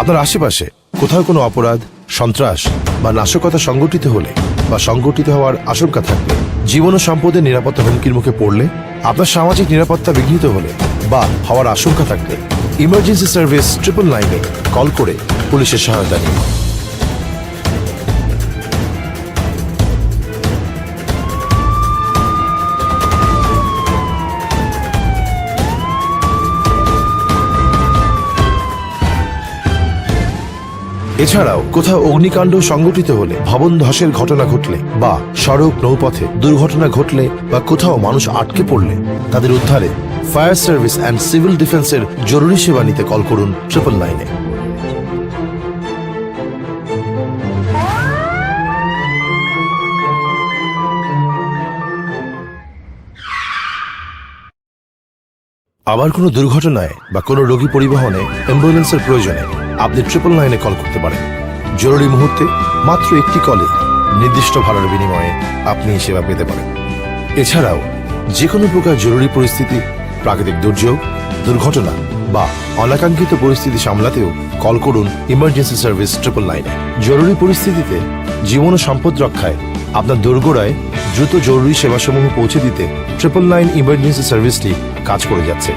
আপনার আশেপাশে কোথাও কোনো অপরাধ, সন্ত্রাস বা নাশকতা সংগঠিত হলে বা সংগঠিত হওয়ার আশঙ্কা থাকলে, জীবন ও সম্পদের নিরাপত্তা হুমকির মুখে পড়লে, আপনার সামাজিক নিরাপত্তা বিঘ্নিত হলে বা হওয়ার আশঙ্কা থাকলে ইমার্জেন্সি সার্ভিস ট্রিপল নাইনে কল করে পুলিশের সহায়তা নিন। এছাড়াও কোথাও অগ্নিকাণ্ড সংঘটিত হলে ভবন ধসের ঘটনা ঘটলে বা সড়ক নৌপথে দুর্ঘটনা ঘটলে বা কোথাও মানুষ আটকে পড়লে তাদের উদ্ধারে ফায়ার সার্ভিস অ্যান্ড সিভিল ডিফেন্সের জরুরি সেবা নিতে কল করুন ট্রিপল নাইনে আবার কোনো দুর্ঘটনায় বা কোনো রোগী পরিবহনে অ্যাম্বুলেন্সের প্রয়োজনে আপনি ট্রিপল নাইনে কল করতে পারেন। জরুরি মুহূর্তে মাত্র একটি কলে নির্দিষ্ট ভাড়ার বিনিময়ে আপনি সেবা পেতে পারেন। এছাড়াও যে কোনো প্রকার জরুরি পরিস্থিতি, প্রাকৃতিক দুর্যোগ, দুর্ঘটনা বা অনাকাঙ্ক্ষিত পরিস্থিতি সামলাতেও কল করুন ইমার্জেন্সি সার্ভিস ট্রিপল নাইনে জরুরি পরিস্থিতিতে জীবন ও সম্পদ রক্ষায় আপনার দোরগোড়ায় দ্রুত জরুরি সেবাসমূহ পৌঁছে দিতে ট্রিপল নাইন ইমার্জেন্সি সার্ভিসটি কাজ করে যাচ্ছে।